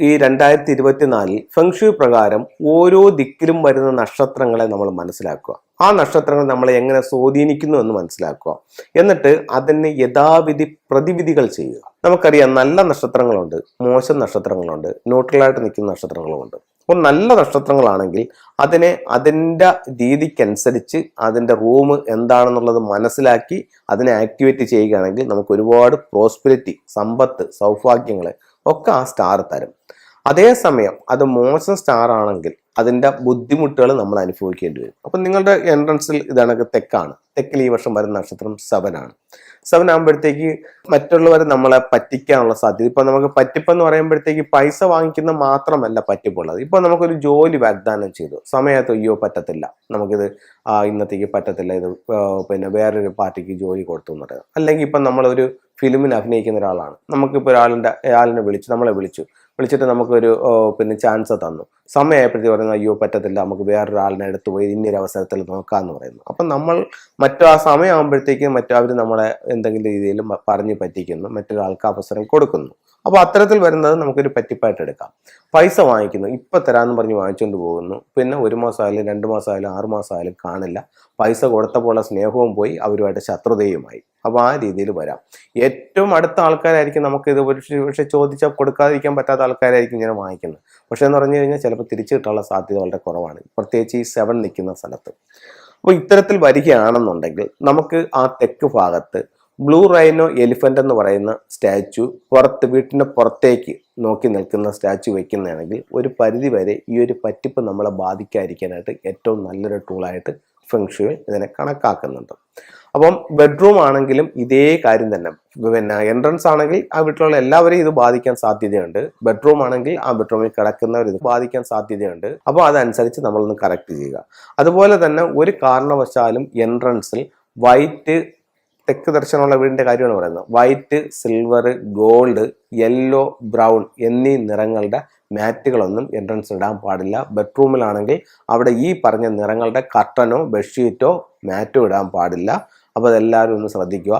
ഈ രണ്ടായിരത്തി ഇരുപത്തിനാലിൽ ഫെങ്ഷു പ്രകാരം ഓരോ ദിക്കിലും വരുന്ന നക്ഷത്രങ്ങളെ നമ്മൾ മനസ്സിലാക്കുക. ആ നക്ഷത്രങ്ങൾ നമ്മളെ എങ്ങനെ സ്വാധീനിക്കുന്നു എന്ന് മനസ്സിലാക്കുക. എന്നിട്ട് അതിന് യഥാവിധി പ്രതിവിധികൾ ചെയ്യുക. നമുക്കറിയാം നല്ല നക്ഷത്രങ്ങളുണ്ട് മോശം നക്ഷത്രങ്ങളുണ്ട് ന്യൂട്രലായിട്ട് നിൽക്കുന്ന നക്ഷത്രങ്ങളുമുണ്ട്. അപ്പോൾ നല്ല നക്ഷത്രങ്ങളാണെങ്കിൽ അതിനെ അതിന്റെ രീതിക്കനുസരിച്ച് അതിന്റെ റൂം എന്താണെന്നുള്ളത് മനസ്സിലാക്കി അതിനെ ആക്ടിവേറ്റ് ചെയ്യുകയാണെങ്കിൽ നമുക്ക് ഒരുപാട് പ്രോസ്പെരിറ്റി സമ്പത്ത് സൗഭാഗ്യങ്ങൾ ഒക്കെ ആ സ്റ്റാർ തരും. അതേസമയം അത് മോശം സ്റ്റാർ ആണെങ്കിൽ അതിന്റെ ബുദ്ധിമുട്ടുകൾ നമ്മൾ അനുഭവിക്കേണ്ടി വരും. അപ്പം നിങ്ങളുടെ എൻട്രൻസിൽ ഇതാണ് തെക്കാണ്. തെക്കിൽ ഈ വർഷം വരുന്ന നക്ഷത്രം സെവൻ ആണ്. സെവൻ ആകുമ്പോഴത്തേക്ക് മറ്റുള്ളവർ നമ്മളെ പറ്റിക്കാനുള്ള സാധ്യത. ഇപ്പം നമുക്ക് പറ്റിപ്പെന്ന് പറയുമ്പോഴത്തേക്ക് പൈസ വാങ്ങിക്കുന്ന മാത്രമല്ല പറ്റിപ്പുള്ളത്. ഇപ്പം നമുക്കൊരു ജോലി വാഗ്ദാനം ചെയ്തു. സമയത്ത് അയ്യോ പറ്റത്തില്ല. നമുക്കിത് ഇന്നത്തേക്ക് പറ്റത്തില്ല. ഇത് പിന്നെ വേറൊരു പാർട്ടിക്ക് ജോലി കൊടുത്തു എന്ന് പറയുന്നത്. അല്ലെങ്കിൽ ഇപ്പം നമ്മളൊരു ഫിലിമിൽ അഭിനയിക്കുന്ന ഒരാളാണ്. നമുക്കിപ്പോൾ ഒരാളിന്റെ അയാളിനെ വിളിച്ചു നമ്മളെ വിളിച്ചു. വിളിച്ചിട്ട് നമുക്കൊരു പിന്നെ ചാൻസ് തന്നു. സമയമായപ്പോഴത്തേക്ക് പറയുന്നത് അയ്യോ പറ്റത്തില്ല നമുക്ക് വേറൊരാളിനെ എടുത്തു പോയി ഇന്നൊരു അവസരത്തിൽ നോക്കാമെന്ന് പറയുന്നു. അപ്പം നമ്മൾ മറ്റു ആ സമയമാകുമ്പോഴത്തേക്കും മറ്റു അവർ നമ്മളെ എന്തെങ്കിലും രീതിയിൽ പറഞ്ഞ് പറ്റിക്കുന്നു. മറ്റൊരാൾക്ക് അവസരം കൊടുക്കുന്നു. അപ്പോൾ അത്തരത്തിൽ വരുന്നത് നമുക്കൊരു പറ്റിപ്പായിട്ട് എടുക്കാം. പൈസ വാങ്ങിക്കുന്നു. ഇപ്പം തരാമെന്ന് പറഞ്ഞ് വാങ്ങിച്ചുകൊണ്ട് പോകുന്നു. പിന്നെ ഒരു മാസമായാലും രണ്ട് മാസമായാലും ആറ് മാസമായാലും കാണില്ല. പൈസ കൊടുത്തപ്പോഴുള്ള സ്നേഹവും പോയി അവരുമായിട്ട് ശത്രുതയുമായി. അപ്പോൾ ആ രീതിയിൽ വരാം. ഏറ്റവും അടുത്ത ആൾക്കാരായിരിക്കും നമുക്ക് ഇത് പക്ഷേ ചോദിച്ചാൽ കൊടുക്കാതിരിക്കാൻ പറ്റാത്ത ആൾക്കാരായിരിക്കും ഇങ്ങനെ വാങ്ങിക്കുന്നത്. പക്ഷേ എന്ന് പറഞ്ഞു കഴിഞ്ഞാൽ ചിലപ്പോൾ തിരിച്ചു കിട്ടാനുള്ള സാധ്യത വളരെ കുറവാണ്. പ്രത്യേകിച്ച് ഈ സെവൻ നിൽക്കുന്ന സ്ഥലത്ത്. അപ്പോൾ ഇത്തരത്തിൽ വരികയാണെന്നുണ്ടെങ്കിൽ നമുക്ക് ആ തെക്ക് ഭാഗത്ത് ബ്ലൂ റൈനോ എലിഫന്റ് എന്ന് പറയുന്ന സ്റ്റാച്ചു പുറത്ത് വീട്ടിന്റെ പുറത്തേക്ക് നോക്കി നിൽക്കുന്ന സ്റ്റാച്ചു വയ്ക്കുന്നതാണെങ്കിൽ ഒരു പരിധി വരെ ഈ ഒരു പറ്റിപ്പ് നമ്മളെ ബാധിക്കാതിരിക്കാനായിട്ട് ഏറ്റവും നല്ലൊരു ടൂളായിട്ട് ഫെങ്ഷുവിൽ ഇതിനെ കണക്കാക്കുന്നുണ്ട്. അപ്പം ബെഡ്റൂം ആണെങ്കിലും ഇതേ കാര്യം തന്നെ. പിന്നെ എൻട്രൻസ് ആണെങ്കിൽ ആ വീട്ടിലുള്ള എല്ലാവരെയും ഇത് ബാധിക്കാൻ സാധ്യതയുണ്ട്. ബെഡ്റൂം ആണെങ്കിൽ ആ ബെഡ്റൂമിൽ കിടക്കുന്നവർ ഇത് ബാധിക്കാൻ സാധ്യതയുണ്ട്. അപ്പോൾ അതനുസരിച്ച് നമ്മളൊന്ന് കറക്റ്റ് ചെയ്യുക. അതുപോലെ തന്നെ ഒരു കാരണവശാലും എൻട്രൻസിൽ വൈറ്റ് തെക്ക് ദർശനമുള്ള വീടിന്റെ കാര്യമാണ് പറയുന്നത്. White silver gold yellow brown എന്നീ നിറങ്ങളുടെ മാറ്റുകളൊന്നും എൻട്രൻസ് ഇടാൻ പാടില്ല. ബെഡ്റൂമിലാണെങ്കിൽ അവിടെ ഈ പറഞ്ഞ നിറങ്ങളുടെ കർട്ടനോ ബെഡ്ഷീറ്റോ മാറ്റോ ഇടാൻ പാടില്ല. അപ്പോൾ അതെല്ലാവരും ഒന്ന് ശ്രദ്ധിക്കുക.